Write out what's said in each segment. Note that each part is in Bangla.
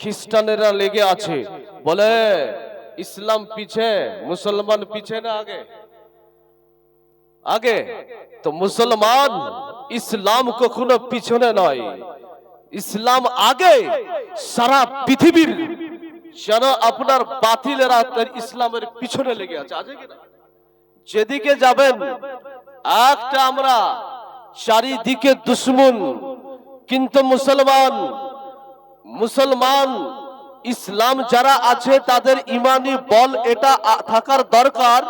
খ্রিস্টানেরা লেগে আছে। বলে, ইসলাম পিছে, মুসলমান পিছে না আগে? আগে? তো মুসলমান ইসলাম কখনো পিছনে নয়। ইসলাম আগে সারা পৃথিবীর যেন আপনার বাতিলেরা ইসলামের পিছনে লেগে আছে। আছে যেদিকে যাবেন, একটা আমরা চারিদিকে দুশ্মন, কিন্তু মুসলমান মুসলমান, ইসলাম যারা আছে তাদের ইমানি বল এটা থাকার দরকার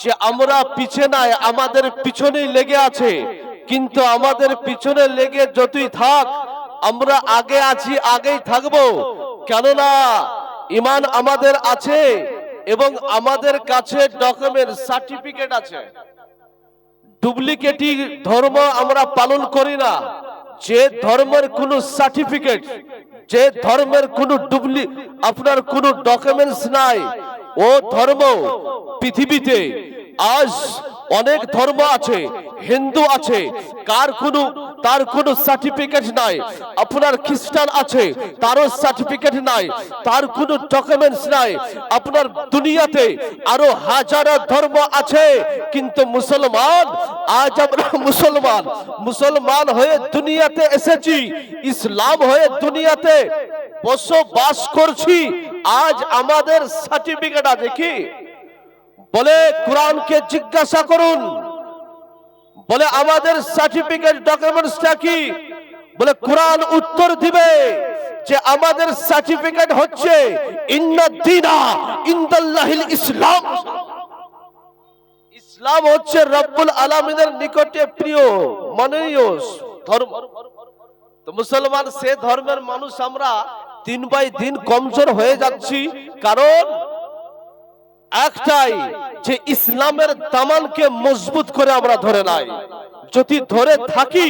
যে আমরা পিছে নাই, আমাদের পিছনেই লেগে আছে। কিন্তু আমাদের পিছনে লেগে যতই থাক, আমরা আগে আছি, আগেই থাকব। কেননা, ইমান আমাদের আছে এবং আমাদের কাছে ডকুমেন্ট, সার্টিফিকেট আছে। ডুপ্লিকেটি ধর্ম আমরা পালন করি না। যে ধর্মের কোনো সার্টিফিকেট যে ধর্মের কোনো ডুবলি আপনার কোনো ডকুমেন্টস নাই। ও ধর্ম পৃথিবীতে আজ অনেক ধর্ম আছে, হিন্দু আছে, কার কোনো, তার কোনো সার্টিফিকেট নাই, আপনার খ্রিস্টান আছে, তারও সার্টিফিকেট নাই, তার কোনো ডকুমেন্টস নাই, আপনার দুনিয়াতে আরও হাজারো ধর্ম আছে, কিন্তু মুসলমান, আজ আমরা মুসলমান মুসলমান হয়ে দুনিয়াতে এসেছি, ইসলাম হয়ে দুনিয়াতে বসবাস করছি, আজ আমাদের সার্টিফিকেট আছে কি? বলে কোরআনকে জিজ্ঞাসা করুন। বলে আমাদের সার্টিফিকেট ডকুমেন্টসটা কি? বলে কোরআন উত্তর দিবে যে আমাদের সার্টিফিকেট হচ্ছে ইসলাম। ইসলাম হচ্ছে রব্বুল আলামিনের নিকটে প্রিয়, মাননীয় ধর্ম। তো মুসলমান সে ধর্মের মানুষ আমরা দিন বাই দিন কমজোর হয়ে যাচ্ছি। কারণ একটাই, যে ইসলামের দামানকে মজবুত করে আমরা ধরে নাই। যদি ধরে থাকি,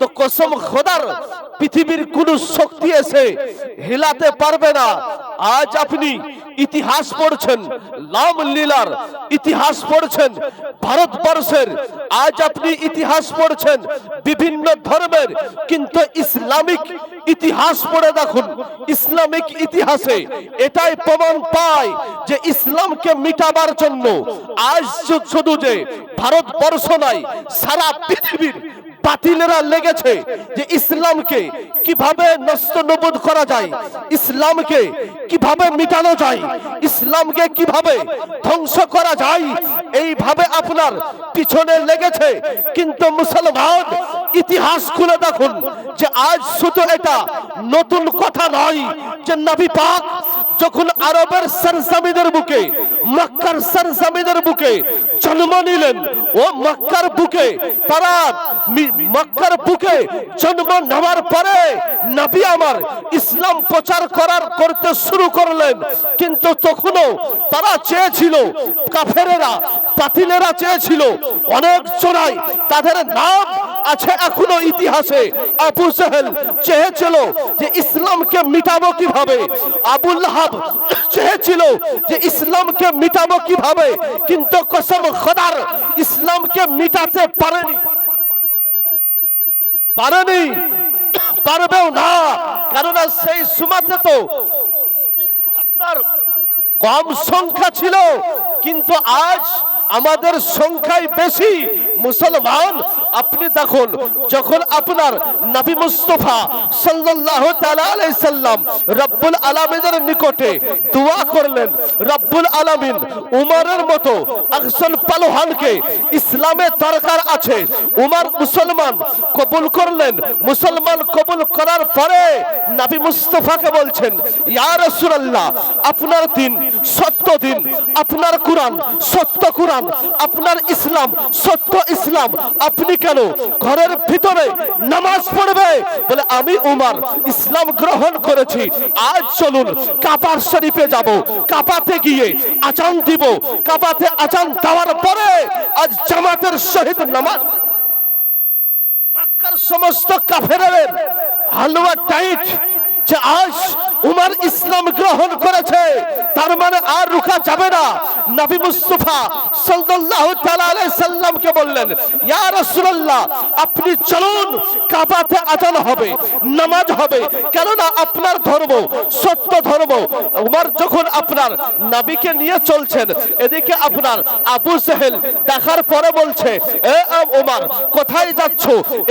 তো কসম খোদার, পৃথিবীর কোন শক্তি এসে হিলাতে পারবে না। আজ আপনি ইতিহাস পড়ছেন লাম লীলার ইতিহাস পড়ছেন, ভারতবর্ষের আজ আপনি ইতিহাস পড়ছেন, বিভিন্ন ধর্মের, কিন্তু ইসলামিক ইতিহাস পড়ে দেখুন, ইসলামিক ইতিহাসে এটাই প্রমাণ পায় যে ইসলামকে মিটাবার জন্য আজ শুধু যে ভারতবর্ষ নাই, সারা পৃথিবীর বাতিলেরা লেগেছে যে ইসলামকে কীভাবে নষ্ট নবুদ করা যায়, ইসলামকে কীভাবে মিটানো যায়, ইসলামকে কীভাবে ধ্বংস করা যায়, এইভাবে আপনার পিছনে লেগেছে। কিন্তু মুসলমান ইতিহাস খুলে দেখুন যে আজ শুধু এটা নতুন কথা নয় যে নবী পাক যখন আরবের সরজমিনের বুকে, মক্কার সরজমিনের বুকে জন্ম নিলেন, ও মক্কার বুকে তারা মক্কার বুকে জন্ম নেওয়ার পরে নবী আমার ইসলাম প্রচার করার করতে শুরু করলেন। কিন্তু তখনও তারা চেয়েছিল, কাফেরেরা, বাতিলেরা চেয়েছিল, অনেক জোড়াই তাদের নাম আছে এখনও ইতিহাসে। আবু জাহেল চেয়েছিল যে ইসলামকে মিটাবো কীভাবে? আবুল লাহাব চেয়েছিল যে ইসলামকে মিটাবো কীভাবে? কিন্তু কসম খোদার, ইসলামকে মিটাতে পারেনি। পারেনি। পারবেও না। কেননা সেই সুমাতে তো আপনার কম সংখ্যা ছিল, কিন্তু আজ আমাদের সংখ্যাই বেশি। মুসলমান, আপনি দেখুন, যখন আপনার নবী মুস্তফা আলাইহি সাল্লাম রব্বুল আলামিনের নিকটে দোয়া করলেন, রব্বুল আলামিন উমরের মতো একজন পালোহানকে ইসলামের দরকার আছে। উমর মুসলমান কবুল করলেন, মুসলমান কবুল করার পরে নবী মুস্তফাকে বলছেন, ইয়া রাসূলুল্লাহ, আপনার দিন সত্য দিন, আপনার কোরআন সত্য কোরআন, আপনার ইসলাম সত্য ইসলাম। আপনি কেন ঘরের ভিতরে নামাজ পড়বে? বলে, আমি উমার, ইসলাম গ্রহণ করেছি। আজ চলুন কাপার শরীফে যাব। কাপাতে গিয়ে আজান দিব। কাপাতে আজান দেওয়ার পরে আজ জামাতের সহিত নামাজ। সমস্ত কাফেরের হালুয়া টাইট যে আজ উমার ইসলাম গ্রহণ করেছে, তার মানে আর রুখা যাবে না। নবী মুস্তাফা সাল্লাল্লাহু তাআলা সাল্লামকে বললেন, ইয়া রাসূলুল্লাহ, আপনি চলুন, কাবাতে আজান হবে, নামাজ হবে। কেননা আপনার ধর্ম সত্য ধর্ম। উমর যখন আপনার নবীকে নিয়ে চলছেন, এদিকে আপনার আবু সেহেল দেখার পরে বলছে, এ উমর, কোথায় যাচ্ছ?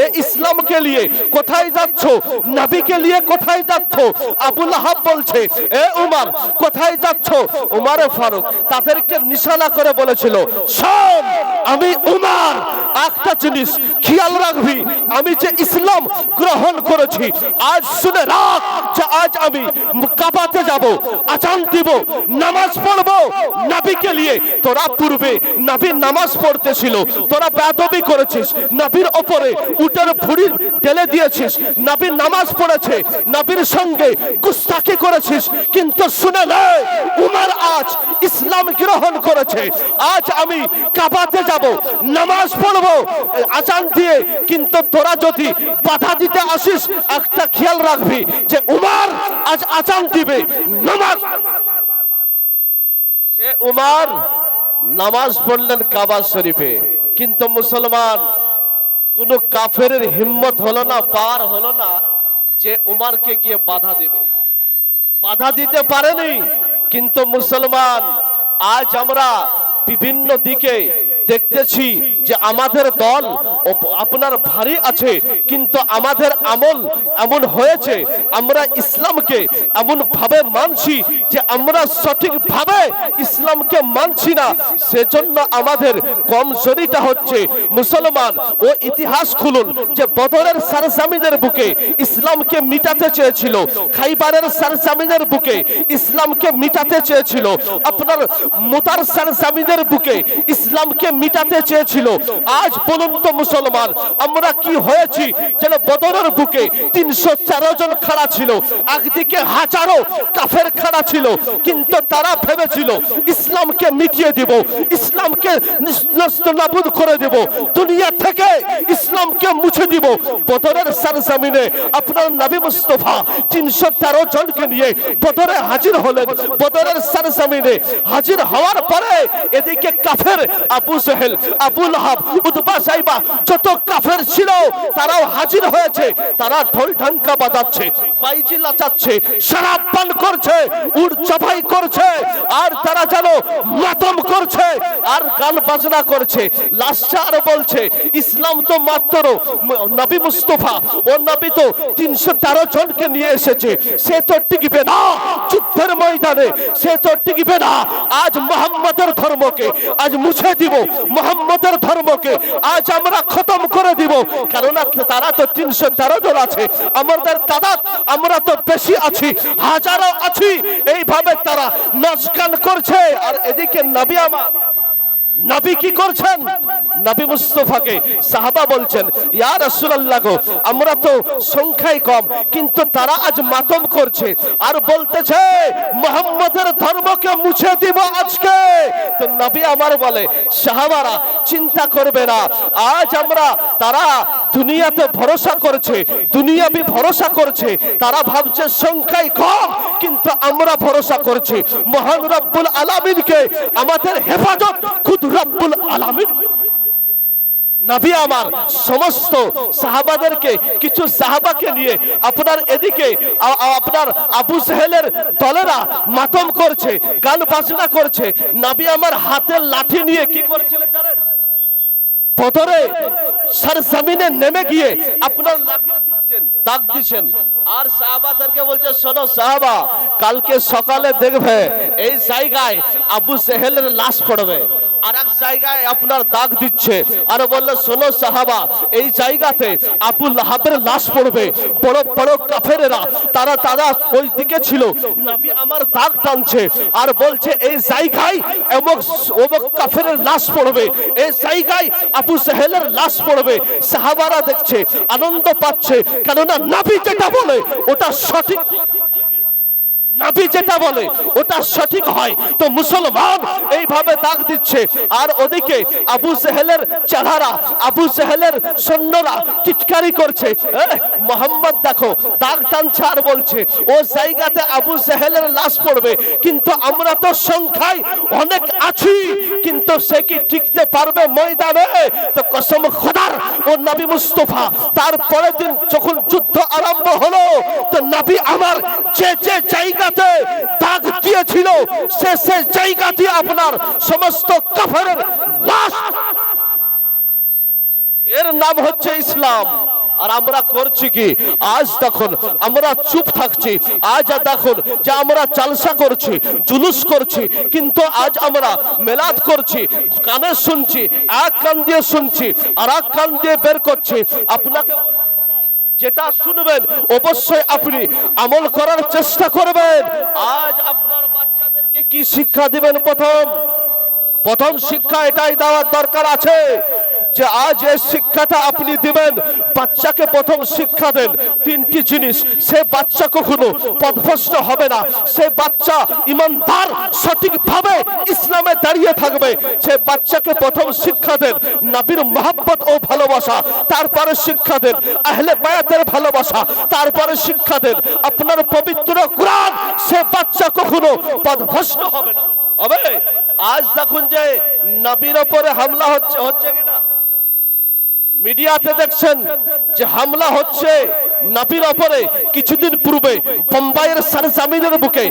এ ইসলামকে নিয়ে কোথায় যাচ্ছ? নবীকে নিয়ে কোথায় যাচ্ছ? আবুল আহাব বলছে, এ উমর, কোথায় যাচ্ছ? উমারে ফারুক তাদেরকে নিশানা করে বলেছিল, শোন, আমি উমার। একটা জিনিস খেয়াল রাখবি, আমি যে ইসলাম গ্রহণ করেছি, আজ শুনে রাখ যে আজ আমি কাবাতে যাব, আজান দিব, নামাজ পড়ব। নাবিকে নিয়ে তোরা পূর্বে নাবির নামাজ পড়তেছিল, তোরা বেদবি করেছিস, নবীর ওপরে উটের ভুড়ি ঢেলে দিয়েছিস, নাবির নামাজ পড়েছে, নবীর সঙ্গে গুস্তাকি করেছিস, কিন্তু শুনে নে, উমার আজ ইসলাম গ্রহণ করেছে। আজ আমি কাবাতে যাব, নামাজ পড়ব, আজান দিয়ে, কিন্তু তোরা যদি বাধা দিতে আসিস, একটা খেয়াল রাখবি যে উমার আজ আজান দিবে, নামাজ। সে উমার নামাজ পড়লেন কাবা শরীফে, কিন্তু মুসলমান কোন কাফের হিম্মত হলো না, পার হলো না। যে উমারকে গিয়ে বাধা দেবে। বাধা দিতে পারেনি কিন্তু মুসলমান আজ আমরা বিভিন্ন দিকে দেখতেছি যে আমাদের দল আপনার ভারী আছে, কিন্তু আমাদের আমল এমন হয়েছে, আমরা ইসলামকে এমন ভাবে মানছি যে আমরা সঠিক ভাবে ইসলামকে মানছি না। সেজন্য আমাদের কমজোরিটা হচ্ছে মুসলমান ও ইতিহাস খুলুন যে বদরের সারসামিদের বুকে ইসলামকে মিটাতে চেয়েছিল, খাইবারের সারসামিদের বুকে ইসলামকে মিটাতে চেয়েছিল, আপনার মোতার সারসামিদের বুকে ইসলামকে মিটাতে চেয়েছিল। আজ বলুন তো মুসলমান, আমরা কি হয়েছি যেন বদরের বুকে তিনশো তেরো জন খাড়া ছিল, একদিকে হাজারো কাফের খাড়া ছিল, কিন্তু তারা ভেবেছিল, ইসলামকে মিটিয়ে দিব, ইসলামকে নাবুদ করে দেব, দুনিয়া থেকে ইসলামকে মুছে দিব। বদরের সারজামিনে আপনার নবী মুস্তফা তিনশো তেরো জনকে নিয়ে বদরে হাজির হলেন। বদরের সারজামিনে হাজির হওয়ার পরে এদিকে কাফের আবু সেহেল আবু লাহাব উতবা সাইবা যত কাফের ছিল, তারাও হাজির হয়েছে। তারা ঢোল ঢাঙ্কা বাজাচ্ছে বাইজি লাচাচ্ছে শরাব পান করছে উড় চাপাই করছে, আর তারা যেন মাতম করছে, আর গান বাজনা করছে। লাস্টে আর বলছে, ইসলাম তো মাত্র নবী মুস্তফা, ও নবী তো তিনশো তেরো জনকে নিয়ে এসেছে। সে তো টিকবে না যুদ্ধের ময়দানে, সে তো টিকবে না। আজ মোহাম্মদের ধর্মকে আজ মুছে দিব মোহাম্মদের ধর্মকে আজ আমরা খতম করে দিব। কেননা তারা তো তিনশো তেরো জন আছে। আমাদের তাদাত আমরা তো বেশি আছি হাজারো আছি। এইভাবে তারা নাচ করছে। আর এদিকে নবী আমার নবী কি করছেন? নবী মুস্তফাকে সাহাবা বলছেন, ইয়া রাসূলুল্লাহ গো, আমরা তো সংখ্যায় কম, কিন্তু তারা আজ মাতম করছে। আর বলতেছে, মোহাম্মদের ধর্মকে মুছে দিব আজকে। তো নবী আমার বলে, সাহাবারা, চিন্তা করবে না, আজ আমরা তারা দুনিয়াতে ভরসা করছে দুনিয়া দুনিয়াবি ভরসা করছে, তারা ভাবছে সংখ্যায় কম, কিন্তু আমরা ভরসা করছি। মহান রব্বুল আলামিনকে আমাদের হেফাজত খুদ রব্বুল আলামিন। নবী আমার সমস্ত সাহাবাদেরকে, কিছু সাহাবাকে নিয়ে আপনার এদিকে আপনার আবু সাহেলের দলেরা মাতম করছে, গান বাজনা করছে। নবী আমার হাতের লাঠি নিয়ে কি করেছিলেন জানেন? বদরে সার জমিনে নেমে গিয়ে আপনার দাগ দিচ্ছেন। আর সাহাবাদেরকে বলছে, শোনো সাহাবা, কালকে সকালে দেখবে এই জায়গায় আবু সেহেলের লাশ পড়বে। আর এক জায়গায় আপনার দিচ্ছে। আর বলল, শোনো সাহাবা, এই জায়গাতে আবু লাহাবের লাশ পড়বে। বড় বড় কাফেরেরা, তারা তারা ওই দিকে ছিল। আমার দাগ টানছে। আর বলছে, এই জায়গায় অমুক অমুক কাফেরের লাশ পড়বে। এই জায়গায় আবু সাহেলের লাশ পড়বে সাহাবারা দেখছে আনন্দ পাচ্ছে। কেননা নাবি যেটা বলে ওটা সঠিক নাবি যেটা বলে, ওটা সঠিক হয়। তো মুসলমান এইভাবে দাগ দিচ্ছে। আর ওদিকে আবু সেহেলের চেহারা, আবু সেহেলের সৈন্যরা টিটকারি করছে। মোহাম্মদ দেখো, দাগ টানছে আর বলছে, ও জায়গাতে আবু সেহেলের লাশ পড়বে, কিন্তু আমরা তো সংখ্যায় অনেক আছি, কিন্তু সে কি টিকতে পারবে ময়দানে? তো কসম খোদার, ও নবী মুস্তফা তারপরের দিন যখন যুদ্ধ আরম্ভ হলো, তো নবী আমার যে যে জায়গাতে দাগ দিয়েছিল, সে সে জায়গাতে আপনার সমস্ত কাফেরের লাশ। এর নাম হচ্ছে ইসলাম। আর আমরা করছি কি? আজ দেখুন, আমরা চুপ থাকছি। আজ দেখুন যে আমরা চালসা করছি, জুলুস করছি, কিন্তু আজ আমরা মেলাদ করছি, কানে শুনছি, এক কান দিয়ে শুনছি, আর এক কান দিয়ে বের করছি। আপনাকে যেটা শুনবেন, অবশ্যই আপনি আমল করার চেষ্টা করবেন। আজ আপনার বাচ্চাদেরকে কি শিক্ষা দিবেন প্রথম? প্রথম শিক্ষা এটাই দেওয়ার দরকার আছে। যে আজ এই শিক্ষাটা আপনি দিবেন, বাচ্চাকে প্রথম শিক্ষা দেন। তিনটি জিনিস, সে বাচ্চা কখনো পদভস্ত হবে না। সে বাচ্চা ইমানদার, সঠিকভাবে ইসলামে দাঁড়িয়ে থাকবে। সে বাচ্চাকে প্রথম শিক্ষা দেন, নবীর মহাব্বত ও ভালোবাসা। তারপরে শিক্ষা দেন, আহলে বায়াতের ভালোবাসা। তারপরে শিক্ষা দেন, আপনার পবিত্র কোরআন, সে বাচ্চা কখনো পদভস্ত হবে না। হবে? আজ দেখুন যে নবীর ওপরে হামলা হচ্ছে হচ্ছে কিনা মিডিয়াতে দেখছেন যে হামলা হচ্ছে নবীর ওপরে কিছুদিন পূর্বে বোম্বাইয়ের সরজমিনের বুকে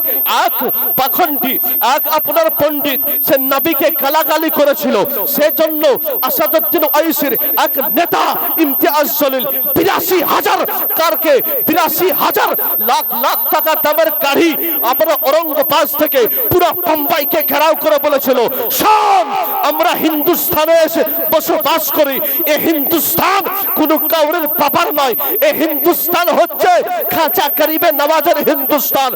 এক পাখন্ডি এক আপনার পণ্ডিত, সে নবীকে গালাগালি করেছিল। সেজন্য আসাদুদ্দিন ওয়াইসির এক নেতা ইমতিয়াজ জলিল বিরাশি হাজার কারকে, বিরাশি হাজার লাখ লাখ টাকা দামের গাড়ি আপনার ঔরঙ্গাবাদ থেকে পুরো বোম্বাইকে ঘেরাও করে বলেছিল সব আমরা হিন্দুস্তানে এসে বসবাস করি। এ হিন্দুস্তান কোন কাউরের বাবার নয়। এ হিন্দুস্তান হচ্ছে খাঁচা করিবে নওয়াজের হিন্দুস্তান।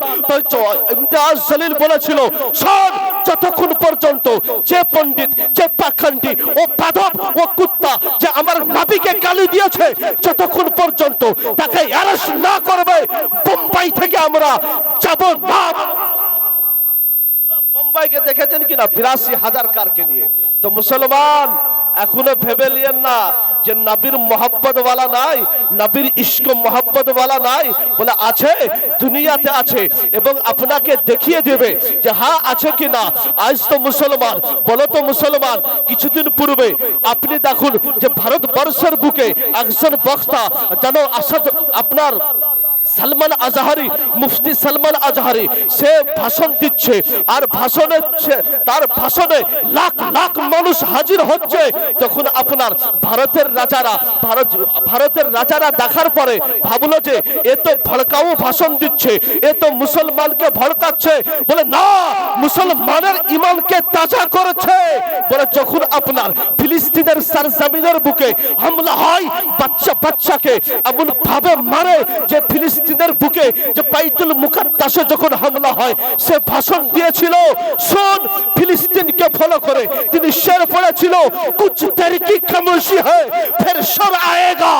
ইমতিয়াজ জলিল বলেছিল, শোন, যতক্ষণ পর্যন্ত যে পণ্ডিত, যে পাখন্ডি ও পাধব ও কুত্তা যে আমার নাবিকে গালি দিয়েছে, যতক্ষণ পর্যন্ত তাকে অ্যারেস্ট না করবে, বোম্বাই থেকে আমরা যাব না। পুরো বোম্বাইকে দেখেছেন কিনা? বিরাশি হাজার কারকে নিয়ে। তো মুসলমান, এখনও ভেবে লিয়েন না যে নবীর মোহাব্বত ওয়ালা নাই, নবীর ইস্ক মোহাব্বত ওয়ালা নাই বলে আছে, দুনিয়াতে আছে এবং আপনাকে দেখিয়ে দেবে যে হ্যাঁ আছে কি না আজ তো মুসলমান, বলো তো মুসলমান, কিছুদিন পূর্বে আপনি দেখুন যে ভারতবর্ষের বুকে একজন বক্তা যেন আসাদ আপনার সালমান আজহারি, মুফতি সালমান আজহারি, সে ভাষণ দিচ্ছে। আর ভাষণে তার ভাষণে লাখ লাখ মানুষ হাজির হচ্ছে। তখন আপনার ভারতের রাজারা, ভারত, ভারতের রাজারা দেখার পরে ভাবলো যে, এ তো ভড়কাও ভাষণ দিচ্ছে, এ তো মুসলমানকে ভড়কাচ্ছে। বলে, না, মুসলমানের ইমানকে তাজা করেছে। বলে, যখন আপনার ফিলিস্তিনের সারজামিনের বুকে হামলা হয় বাচ্চা বাচ্চাকে এমন ভাবে মারে যে ফিলিস্তিনের বুকে যে বাইতুল মুকাদ্দাসে যখন হামলা হয় সে ভাষণ দিয়েছিল শোন ফিলিস্তিনকে ফলো করে, তিনি শের পড়েছিল কুছ তরিকি খামোশি হ্যাঁ? ফের শর আয়েগা,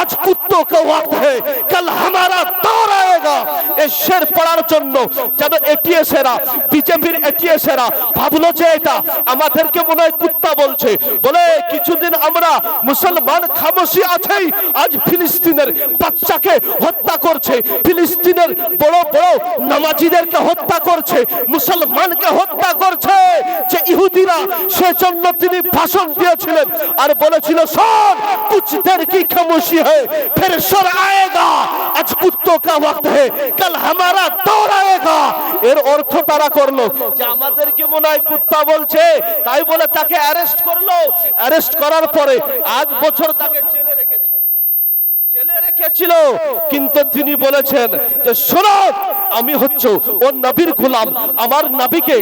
আজ কুত্তো কা ওয়াক্ত হ্যাঁ। কাল হামারা তার আয়েগা। এ শের পড়ার জন্য যেন এটিএসেরা বিজেপির এটিএসেরা ভাবলো যে এটা, আমাদেরকে মনে হয় কুত্তা বলছে। বলে, কিছুদিন আমরা মুসলমান খামোশি আছেই, আজ ফিলিস্তিনের বাচ্চাকে হত্যা করছে। ফিলিস্তিনের বড় বড় নামাজিদেরকে হত্যা করছে, মুসলমানকে হত্যা করছে, যে ইহুদিরা সেজন্য তিনি ভাষণ দিয়েছিলেন আর বলেছিল শোন কুছ দের কি খামোশি है फिर शर आएगा आज कुत्तों का वक्त है कल हमारा दौर आएगा এর অর্থ তারা করলো যে আমাদেরকে মনে হয় কুত্তা বলছে তাই বলে তাকে অ্যারেস্ট করলো অ্যারেস্ট করার পরে এক বছর তাকে জেলে রেখেছে জেলে রেখেছিল কিন্তু তিনি বলেছেন যে শোনো আমি হচ্ছে ও নবীর গোলাম আমার নবীকে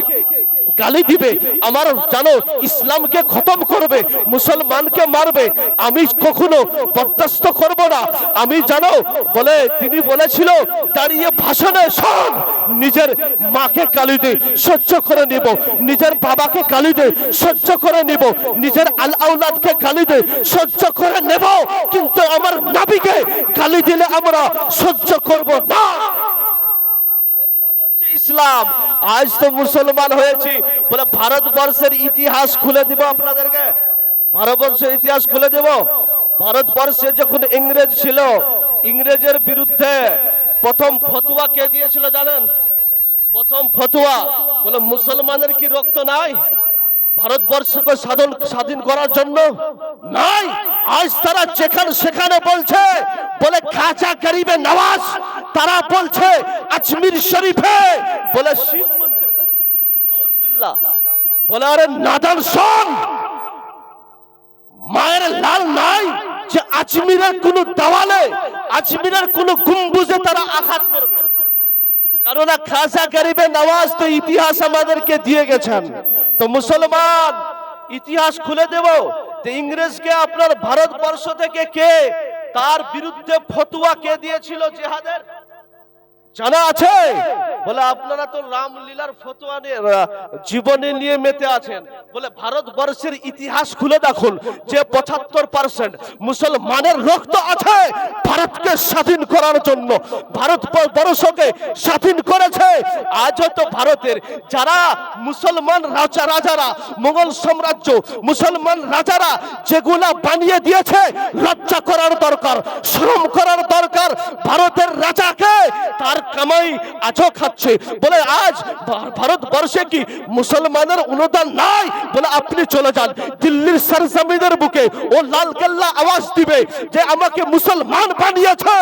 গালি দিবে, আমার জানো ইসলামকে খতম করবে, মুসলমানকে মারবে, আমি কখনো বরদাস্ত করব না। আমি জানো, বলে তিনি বলেছিল, দাঁড়িয়ে ভাষণে শোন, নিজের মাকে গালি দে, সহ্য করে নিব, নিজের বাবাকে গালি দে, সহ্য করে নিব, নিজের আল আউলাদকে গালি দে, সহ্য করে নেব, কিন্তু আমার নাবিকে গালি দিলে আমরা সহ্য করব না এর নাম হচ্ছে হচ্ছে ইসলাম। আজ তো মুসলমান হয়েছি। বলে ভারতবর্ষের ইতিহাস খুলে দিব আপনাদেরকে? ভারতবর্ষের ইতিহাস খুলে দেব? ভারতবর্ষে যখন ইংরেজ ছিল, ইংরেজের বিরুদ্ধে প্রথম ফতুয়া কে দিয়েছিল জানেন? প্রথম ফতুয়া। বলে মুসলমানের কি রক্ত নাই? ভারতবর্ষকে স্বাধীন স্বাধীন করার জন্য নাই। আজ তারা যেখানে, সেখানে বলছে, বলে খাজা গরিবে নওয়াজ, তারা বলছে, আজমির শরীফে, বলে শিব মন্দির। বলে, আরে নাদান শোন, মায়ের লাল নাই যে আজমিরের কোন দেওয়ালে, আজমিরের কোন গম্বুজে তারা আঘাত করবে। কারণ খাসা গরিবে নওয়াজ তো ইতিহাস আমাদেরকে দিয়ে গেছেন। তো মুসলমান, ইতিহাস খুলে দেব তো ইংরেজকে আপনার ভারতবর্ষ থেকে কে? তার বিরুদ্ধে ফতুয়া কে দিয়েছিল জেহাদের? জানা আছে? বলে আপনারা তো রামলীলার ফতোয়া আহ, নিয়ে মেতে আছেন। বলে ভারতবর্ষের ইতিহাস খুলে দেখুন যে পঁচাত্তর পার্সেন্ট মুসলমানের রক্ত আছে ভারতকে স্বাধীন করার জন্য। ভারত বর্ষকে স্বাধীন করেছে আজও তো ভারতের। যারা মুসলমান রাজা রাজারা মোগল সাম্রাজ্য মুসলমান রাজারা যেগুলা বানিয়ে দিয়েছে লজ্জা করার দরকার শ্রম করার দরকার ভারতের রাজাকে তার কামাই আজও খাচ্ছে। বলে, আজ ভারতবর্ষে কি মুসলমানের অনুদান নাই? বলে, আপনি চলে যান। দিল্লির সরজমিনের বুকে ও লাল কেল্লা আওয়াজ দিবে যে আমাকে মুসলমান বানিয়েছে।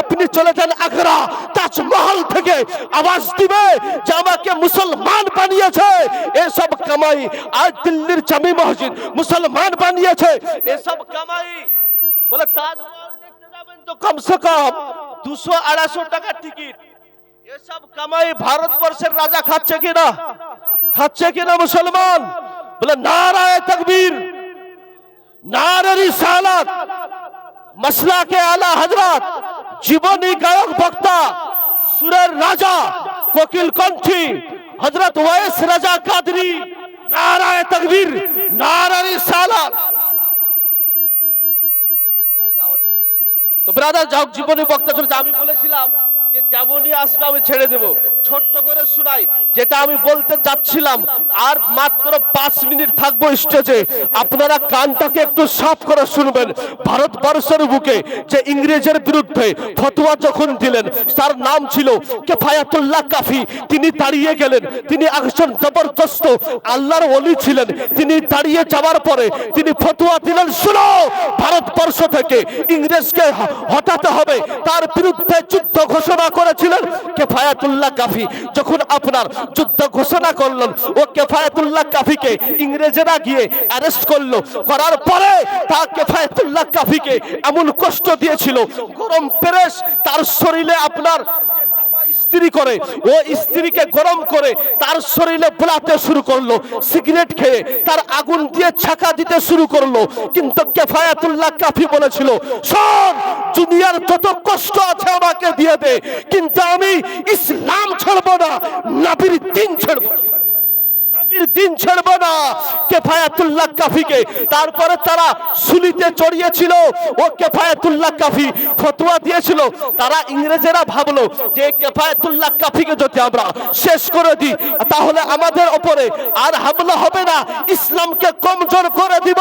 আপনি চলে যান আগ্রা, তাজমহল থেকে আওয়াজ দিবে যে আমাকে মুসলমান বানিয়েছে। এসব কামাই আজ দিল্লির জামি মসজিদ মুসলমান বানিয়েছে। এসব কামাই, বলে, তাজমহল তো কমসে কম দুশো আড়াইশো টাকার টিকিট এসব কামাই ভারতবর্ষের রাজা খাচ্ছে কিনা? খাচ্ছে কিনা মুসলমান বলে নারায় তকবীর নারে রিসালাত মসলা কে আলা হজরত জীবনী গায়ক বক্তা সুরের রাজা কোকিল কণ্ঠী হজরত ওয়েস রাজা কাদরি নারায় তকবীর নারে রিসালাত তো ব্রাদার যাও জীবনী বক্তা চলছে আমি বলেছিলাম যে যেমনই আসবে আমি ছেড়ে দেব। ছোট্ট করে শুনাই, যেটা আমি বলতে যাচ্ছিলাম, আর মাত্র পাঁচ মিনিট থাকব স্টেজে আপনারা কানটাকে একটু সাফ করে শুনবেন, ভারতবর্ষের বুকে যে ইংরেজের বিরুদ্ধে ফতোয়া যখন দিলেন, তার নাম ছিল কেফায়াতুল্লাহ কাফি। তিনি দাঁড়িয়ে গেলেন, তিনি একজন জবরদস্ত, আল্লাহর ওলি ছিলেন। তিনি দাঁড়িয়ে যাওয়ার পরে তিনি ফতোয়া দিলেন, শুনো, ভারতবর্ষ থেকে ইংরেজকে হটাতে হবে। তার বিরুদ্ধে যুদ্ধ ঘোষণা করেছিলেন কেফায়াতুল্লাহ কাফি যখন আপনার যুদ্ধ ঘোষণা করলেন, ও কেফায়াতুল্লাহ কাফিকে ইংরেজেরা গিয়ে অ্যারেস্ট করল। করার পরে তা কেফায়াতুল্লাহ কাফিকে এমন কষ্ট দিয়েছিল, গরম পেরেস তার শরীরে আপনার ইস্ত্রি করে, ও স্ত্রীকে গরম করে তার শরীরে বোলাতে শুরু করল, সিগারেট খেয়ে তার আগুন দিয়ে ছাকা দিতে শুরু করল কিন্তু কেফায়াতুল্লাহ কাফি বলেছিল সব দুনিয়ার যত কষ্ট আছে আমাকে দিয়ে দে, কিন্তু আমি ইসলাম ছাড়বো না, নাবির দিন ছাড়বো। নবীর দিন না। কেফায়াতুল্লাহ কাফিকে। তারপরে তারা সুলিতে চড়িয়েছিল। ও কেফায়াতুল্লাহ কাফি ফতোয়া দিয়েছিল। তারা ইংরেজেরা ভাবলো যে কেফায়াতুল্লাহ কাফিকে যদি আমরা শেষ করে দিই, তাহলে আমাদের ওপরে আর হামলা হবে না। ইসলামকে কমজোর করে দিব।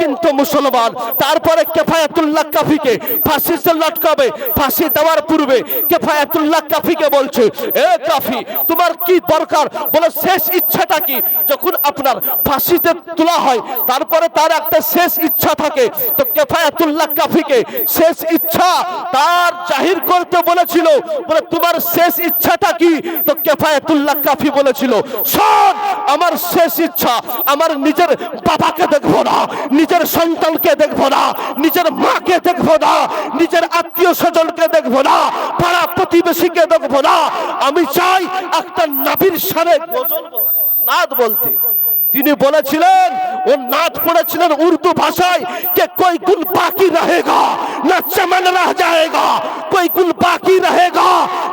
কিন্তু মুসলমান, তারপরে কেফায়াতুল্লাহ কাফিকে ফাঁসিতে লটকাবে, ফাঁসি দেওয়ার পূর্বে কেফায়াতুল্লাহ কাফিকে বলছে, এ কাফি, তোমার কি দরকার? বলে, শেষ ইচ্ছাটা কি? যখন আপনার ফাঁসিতে তোলা হয়, তারপরে তার একটা শেষ ইচ্ছা থাকে, তো কেফায়াতুল্লাহ কাফিকে শেষ ইচ্ছা তার জাহির করতে বলেছিল, বলে তোমার শেষ ইচ্ছাটা কি? তো কেফায়াতুল্লাহ কাফি বলেছিল, শোন, আমার শেষ ইচ্ছা, আমার নিজের বাবাকে দেখব না, নিজের সন্তানকে দেখব না, নিজের মাকে দেখব না, নিজের আত্মীয় স্বজনকে দেখব না, পাড়া প্রতিবেশীকে দেখব না। আমি চাই একটা নাবির সারে নাদ বলতে। তিনি বলেছিলেন, ও নাচ করেছিলেন উর্দু ভাষায় যে কই গুল বাকি রহেগা, না চমন রহ যায়গা, কই গুল বাকি রহেগা,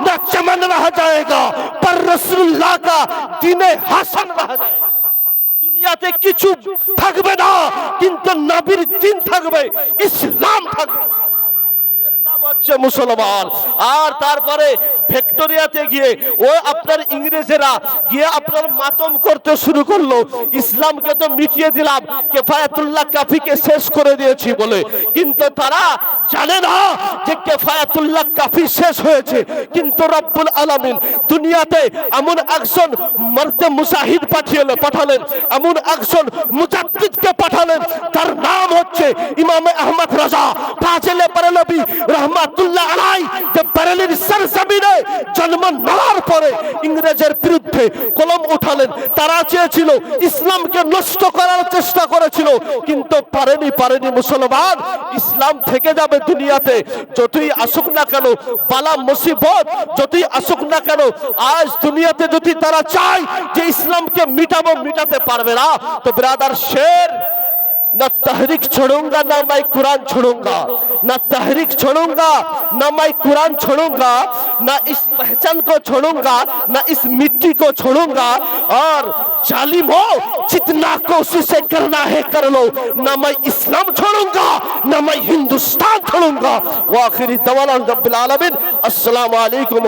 না চমন রহ যায়গা, পর রাসূলুল্লাহ কা দিনে হাসান রহ যায়গা। দুনিয়াতে কিছু থাকবে না, কিন্তু নবীর দিন থাকবে, ইসলাম থাকবে। মুসলমান। আর তারপরে ভিক্টোরিয়াতে গিয়ে ও আপনার ইংরেজেরা গিয়ে আপনার মাতম করতে শুরু করল। ইসলামকে তো মিটিয়ে দিলাম, কেফায়াতুল্লাহ কাফিকে শেষ করে দিয়েছি বলে। কিন্তু তারা জানে না যে কেফায়াতুল্লাহ কাফি শেষ হয়েছে। কিন্তু রব্বুল দুনিয়াতে এমন একজন মর্দে মুজাহিদ পাঠিয়ে পাঠালেন। এমন একজন মুজাদ্দিদকে পাঠালেন। তার নাম হচ্ছে ইমাম আহমদ রাজা। ফাজিলে বরেলবি রহমাতুল্লাহ আলাই যে বরেলির সরজমিনে জন্ম নেওয়ার পরে ইংরেজের বিরুদ্ধে কলম উঠালেন। তারা চেয়েছিল ইসলামকে নষ্ট করার চেষ্টা করেছিল, কিন্তু পারেনি পারেনি মুসলমান। ইসলাম থেকে যাবে দুনিয়াতে। যতই আসুক না কেন, বালা মুসিবত, যতই আসুক না কেন, আজ দুনিয়াতে যদি তারা চায় যে ইসলামকে মিটাবো, মিটাতে পারবে না। তো ব্রাদার শের न तहरीक छोड़ूंगा ना मैं कुरान छोड़ूंगा न तहरीक छोड़ूंगा ना मैं कुरान छोड़ूंगा ना इस पहचान को छोड़ूंगा ना इस मिट्टी को छोड़ूंगा और जालिम हो जितना कोशिश करना है कर लो ना मैं इस्लाम छोड़ूंगा ना मैं हिंदुस्तान छोड़ूंगा वो आखिरी दवाला रब्बिल आलमीन अस्सलाम वालेकुम